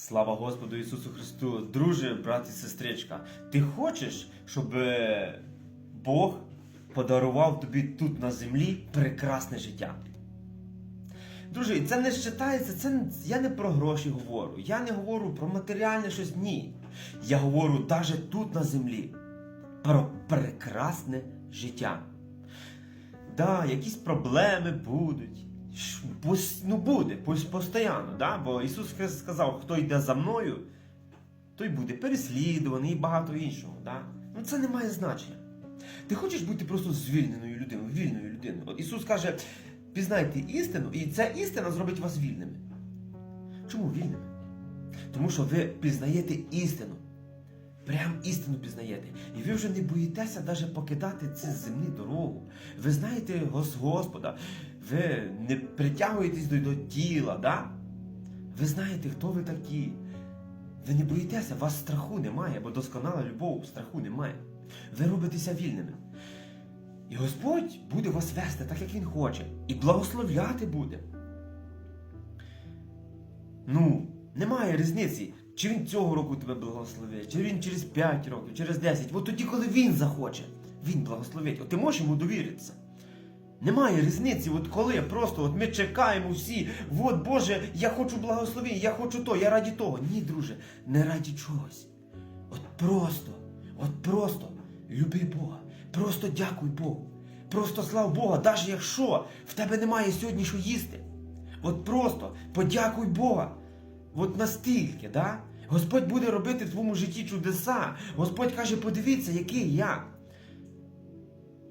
Слава Господу Ісусу Христу! Друже, брат і сестричка, ти хочеш, щоб е, Бог подарував тобі тут на землі прекрасне життя? Друже, це не вважається, це я не про гроші говорю. Я не говорю про матеріальне щось. Ні. Я говорю навіть тут на землі про прекрасне життя. Да, якісь проблеми будуть. Ну буде, постійно, да? бо Ісус Христос сказав, хто йде за мною, той буде переслідуваний і багато іншого. Да? Ну це не має значення. Ти хочеш бути просто звільненою людиною, вільною людиною. От Ісус каже, пізнайте істину, і ця істина зробить вас вільними. Чому вільними? Тому що ви пізнаєте істину. Прям істину пізнаєте. І ви вже не боїтеся навіть покидати цю земну дорогу. Ви знаєте Гос- Господа, ви не притягуєтесь до, до тіла, да? ви знаєте, хто ви такі. Ви не боїтеся, вас страху немає, бо досконала любов, страху немає. Ви робитеся вільними. І Господь буде вас вести так, як Він хоче, і благословляти буде. Ну, немає різниці, чи він цього року тебе благословить, чи він через 5 років, через 10. От тоді, коли він захоче, він благословить. От ти можеш йому довіритися. Немає різниці, от коли просто от ми чекаємо всі, от Боже, я хочу благословення, я хочу то, я раді того. Ні, друже, не раді чогось. От просто, от просто люби Бога. Просто дякуй Богу. Просто слава Бога, навіть якщо в тебе немає сьогодні що їсти. От просто подякуй Бога. От настільки, да? Господь буде робити в твоєму житті чудеса. Господь каже, подивіться, який я.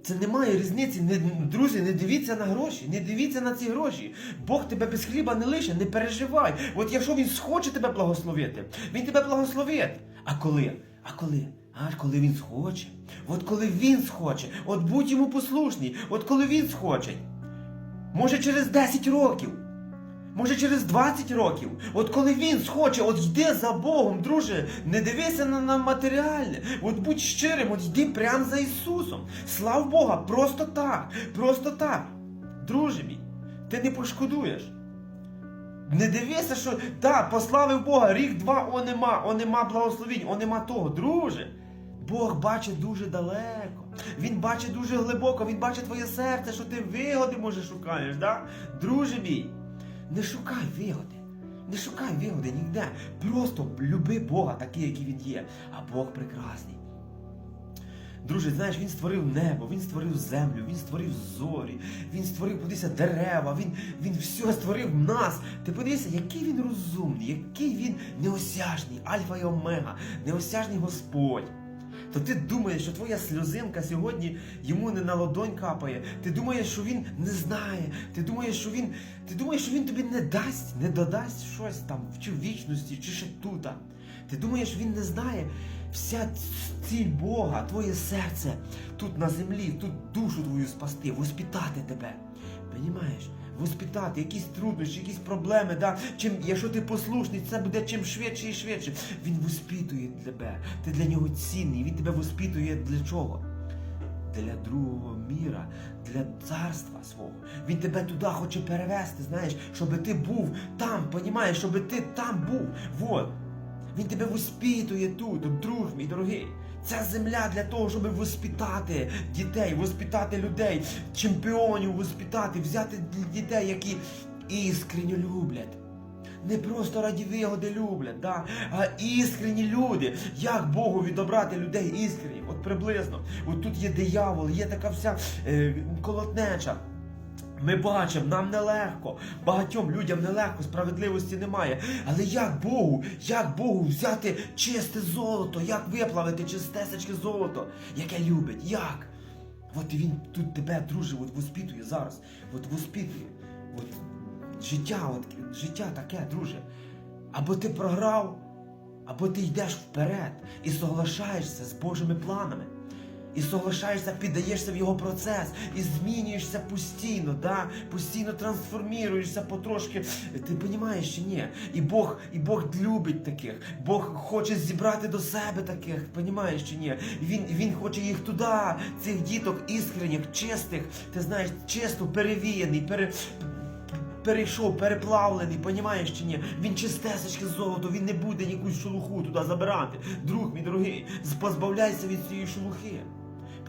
Це немає різниці. Не, друзі, не дивіться на гроші, не дивіться на ці гроші. Бог тебе без хліба не лише, не переживай. От якщо він схоче тебе благословити, він тебе благословить. А коли? А коли? А коли він схоче? От коли він схоче, от будь йому послушний, от коли він схоче. Може через 10 років. Може через 20 років, от коли він схоче, от йди за Богом, друже, не дивися на, на матеріальне, от будь щирим, от йди прямо за Ісусом. Слав Бога, просто так, просто так. Друже мій, ти не пошкодуєш. Не дивися, що так, пославив Бога, рік-два, о нема, о нема благословінь, о нема того, друже. Бог бачить дуже далеко. Він бачить дуже глибоко, він бачить твоє серце, що ти вигоди може шукаєш, да? Друже мій. Не шукай вигоди. Не шукай вигоди ніде. Просто люби Бога такий, який він є. А Бог прекрасний. Друже, знаєш, він створив небо, він створив землю, він створив зорі, він створив, подивися, дерева, він, він все створив нас. Ти подивися, який він розумний, який він неосяжний, альфа і омега, неосяжний Господь. То ти думаєш, що твоя сльозинка сьогодні йому не на ладонь капає. Ти думаєш, що він не знає. Ти думаєш, що він, ти думаєш, що він тобі не дасть, не додасть щось там, чи в вічності, чи ще тута. Ти думаєш, він не знає. Вся ціль Бога, твоє серце тут на землі, тут душу твою спасти, воспитати тебе. Понімаєш? Воспитати, якісь труднощі, якісь проблеми, да? чим, якщо ти послушний, це буде чим швидше і швидше. Він воспитує тебе. Ти для нього цінний. Він тебе воспитує для чого? Для другого міра, для царства свого. Він тебе туди хоче перевести, знаєш, щоб ти був там, понімаєш, щоб ти там був. Вот. Він тебе воспитує тут, друг мій дорогий. Ця земля для того, щоб воспитати дітей, воспитати людей, чемпіонів воспитати, взяти дітей, які іскренньо люблять. Не просто раді вигоди люблять, да? а іскренні люди. Як Богу відобрати людей іскренні? От приблизно. От тут є диявол, є така вся е, колотнеча. Ми бачимо, нам нелегко, багатьом людям нелегко, справедливості немає. Але як Богу, як Богу взяти чисте золото, як виплавити чистесечке золото, яке любить, як? От він тут тебе, друже, от воспитує зараз. От воспитує. От життя, от життя таке, друже. Або ти програв, або ти йдеш вперед і соглашаєшся з Божими планами. І соглашаєшся, піддаєшся в його процес, і змінюєшся постійно, да? постійно трансформуєшся потрошки. Ти розумієш чи ні? І Бог, і Бог любить таких. Бог хоче зібрати до себе таких, розумієш чи ні? Він, він хоче їх туди, цих діток іскрених, чистих, ти знаєш, чисто перевіяний, пере, перейшов, переплавлений, понімаєш чи ні? Він чистесечке золото, він не буде якусь шелуху туди забирати. Друг мій дорогий, позбавляйся від цієї шелухи.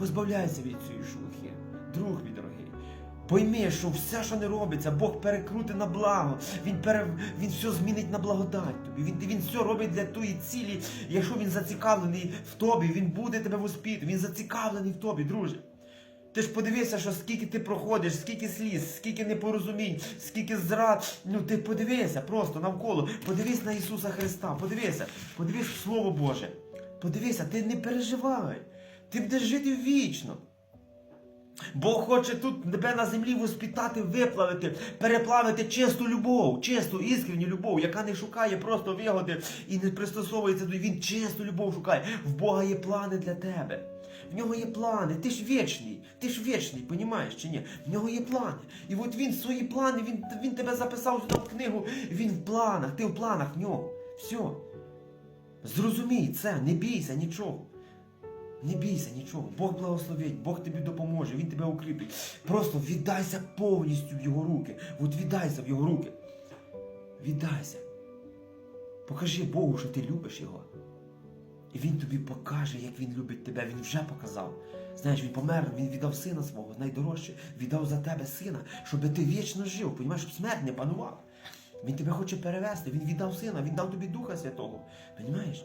Позбавляйся від цієї шелухи. Друг мій дорогий. Пойми, що все, що не робиться, Бог перекрути на благо. Він пере... він все змінить на благодать тобі. Він, він все робить для тої цілі. Якщо він зацікавлений в тобі, він буде тебе воспіти. Він зацікавлений в тобі, друже. Ти ж подивися, що скільки ти проходиш, скільки сліз, скільки непорозумінь, скільки зрад. Ну ти подивися просто навколо. Подивись на Ісуса Христа, подивися, подивись Слово Боже. Подивися, ти не переживай. Ти будеш жити вічно. Бог хоче тут тебе на землі воспитати, виплавити, переплавити чисту любов, чисту, іскренню любов, яка не шукає просто вигоди і не пристосовується до він чисту любов шукає. В Бога є плани для тебе. В нього є плани. Ти ж вічний, ти ж вічний, понімаєш чи ні? В нього є плани. І от він свої плани, він, він тебе записав сюди в книгу, він в планах, ти в планах в нього. Все. Зрозумій це, не бійся нічого. Не бійся нічого. Бог благословить, Бог тобі допоможе, Він тебе укріпить. Просто віддайся повністю в Його руки. От віддайся в Його руки. Віддайся. Покажи Богу, що ти любиш Його. І Він тобі покаже, як Він любить тебе. Він вже показав. Знаєш, він помер, він віддав сина свого, найдорожче, віддав за тебе сина, щоб ти вічно жив, понімаєш, щоб смерть не панував. Він тебе хоче перевести, він віддав сина, він дав тобі Духа Святого. Понімаєш?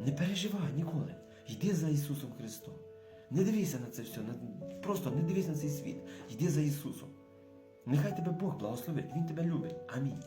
Не переживай ніколи. Йди за Ісусом Христом. Не дивися на це все. Просто не дивись на цей світ. Йди за Ісусом. Нехай тебе Бог благословить. Він тебе любить. Амінь.